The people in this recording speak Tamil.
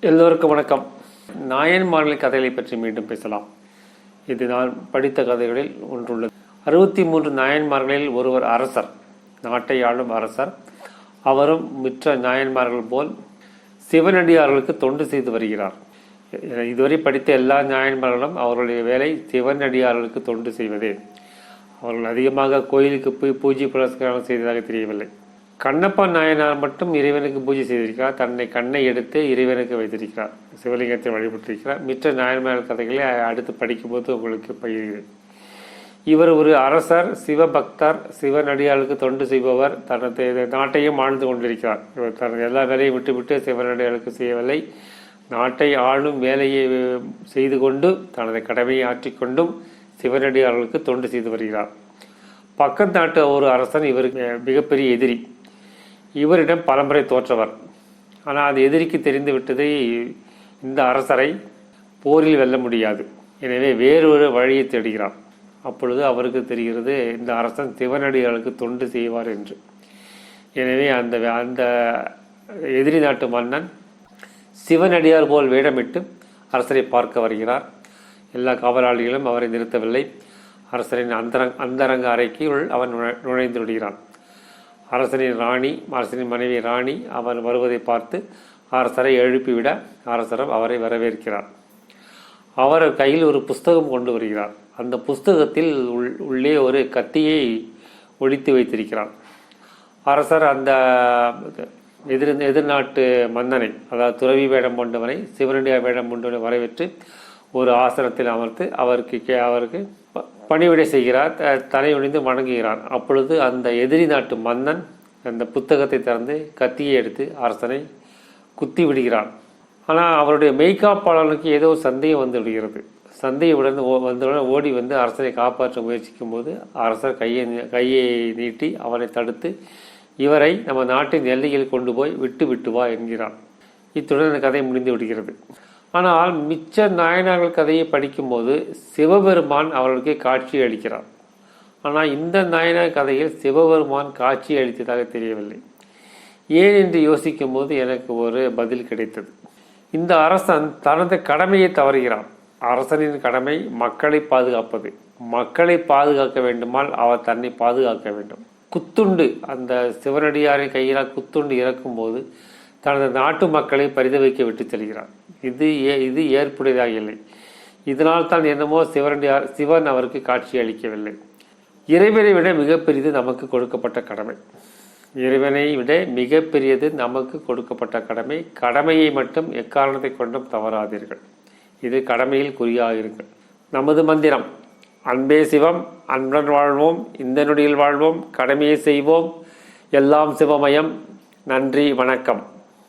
எல்லோருக்கும் வணக்கம். நாயன்மார்கள் கதைகளை பற்றி மீண்டும் பேசலாம். இது நான் படித்த கதைகளில் ஒன்றுள்ளது. அறுபத்தி மூன்று நாயன்மார்களில் ஒருவர் அரசர் நாட்டை ஆளும் அரசர். அவரும் மிற்ற நாயன்மார்கள் போல் சிவனடியார்களுக்கு தொண்டு செய்து வருகிறார். இதுவரை படித்த எல்லா நாயன்மார்களும் அவர்களுடைய வேலை சிவனடியார்களுக்கு தொண்டு செய்வதே. அவர்கள் அதிகமாக கோயிலுக்கு போய் பூஜை புரஸ்காரம் செய்ததாக தெரியவில்லை. கண்ணப்ப நாயனார் மட்டும் இறைவனுக்கு பூஜை செய்திருக்கிறார். தன்னை கண்ணை எடுத்து இறைவனுக்கு வைத்திருக்கிறார். சிவலிங்கத்தை வழிபட்டிருக்கிறார். மிற்ற நாயன்மார் கதைகளை அடுத்து படிக்கும்போது உங்களுக்கு பயிர்கிறேன் இவர் ஒரு அரசர் சிவபக்தர் சிவனடியாளுக்கு தொண்டு செய்பவர். தனது நாட்டையும் ஆழ்ந்து கொண்டிருக்கிறார். இவர் தனது எல்லா வேலையும் விட்டுவிட்டு சிவனடியாளுக்கு செய்யவில்லை. நாட்டை ஆளும் வேலையை செய்து கொண்டு தனது கடமையை ஆற்றிக்கொண்டும் சிவனடியார்களுக்கு தொண்டு செய்து வருகிறார். பக்கத்து நாட்டு ஒரு அரசன் இவருக்கு மிகப்பெரிய எதிரி. இவரிடம் பலமுறை தோற்றவர். ஆனால் அது எதிரிக்கு தெரிந்து விட்டதை இந்த அரசரை போரில் வெல்ல முடியாது. எனவே வேறொரு வழியை தேடுகிறார் அப்பொழுது அவருக்கு தெரிகிறது இந்த அரசன் சிவனடிகளுக்கு தொண்டு செய்வார் என்று. எனவே அந்த அந்த எதிரி நாட்டு மன்னன் சிவனடியார் போல் வேடமிட்டு அரசரை பார்க்க வருகிறார். எல்லா காவலாளிகளும் அவரை நிறுத்தவில்லை. அரசரின் அந்தரங் அந்தரங்க அறைக்குள் அவன் நுழைந்து விடுகிறான். அரசனின் ராணி அரசனின் மனைவி ராணி அவன் வருவதை பார்த்து அரசரை எழுப்பிவிட அரசரம் அவரை வரவேற்கிறார். அவர் கையில் ஒரு புஸ்தகம் கொண்டு வருகிறார். அந்த புஸ்தகத்தில் உள் உள்ளே ஒரு கத்தியை ஒழித்து வைத்திருக்கிறார். அரசர் அந்த எதிர் எதிர்நாட்டு மன்னனை அதாவது துறவி வேடம் கொண்டவனை சிவனடியா வேடம் கொண்டவனை வரவேற்று ஒரு ஆசனத்தில் அமர்த்து அவருக்கு கே- அவருக்கு ப- பணிவிடை செய்கிறார் த- தலையொழிந்து வணங்குகிறார். அப்பொழுது அந்த எதிரி நாட்டு மன்னன் அந்த புத்தகத்தை திறந்து கத்தியை எடுத்து அரசனை குத்தி விடுகிறான். ஆனால் அவருடைய மெய்காப்பாளனுக்கு ஏதோ ஒரு சந்தேகம் வந்து விடுகிறது. சந்தேகம் ஓ- வந்தவுடன் ஓடி வந்து அரசனை காப்பாற்ற முயற்சிக்கும் போது அரசர் கையை கையை நீட்டி அவனை தடுத்து இவரை நம்ம நாட்டின் எல்லையில் கொண்டு போய் விட்டு விட்டு வா என்கிறான். இத்துடன் அந்த கதை முடிந்து விடுகிறது. ஆனால் மிச்ச நாயனார்கள் கதையை படிக்கும்போது சிவபெருமான் அவர்களுக்கு காட்சி அளிக்கிறார். ஆனால் இந்த நாயனார் கதையில் சிவபெருமான் காட்சி அளித்ததாக தெரியவில்லை. ஏன் என்று யோசிக்கும் போது எனக்கு ஒரு பதில் கிடைத்தது. இந்த அரசன் தனது கடமையை தவறுகிறான். அரசனின் கடமை மக்களை பாதுகாப்பது. மக்களை பாதுகாக்க வேண்டுமால் அவர் தன்னை பாதுகாக்க வேண்டும். குத்துண்டு அந்த சிவனடியாரின் கையிலால் குத்துண்டு இறக்கும்போது தனது நாட்டு மக்களை பரிதவிக்க விட்டு செல்கிறார். இது ஏ- இது ஏற்புடையதாக இல்லை. இதனால் தான் என்னமோ சிவரண்டியார் சிவன் அவருக்கு காட்சி அளிக்கவில்லை. இறைவனை விட மிகப்பெரியது நமக்கு கொடுக்கப்பட்ட கடமை. இறைவனை விட மிகப்பெரியது நமக்கு கொடுக்கப்பட்ட கடமை. கடமையை மட்டும் எக்காரணத்தை கொண்டும் தவறாதீர்கள். இது கடமையில் குறியாயிருங்கள் நமது மந்திரம் அன்பே சிவம் அன்புடன் வாழ்வோம் இந்த நொடியில் வாழ்வோம் கடமையை செய்வோம். எல்லாம் சிவமயம். நன்றி வணக்கம்.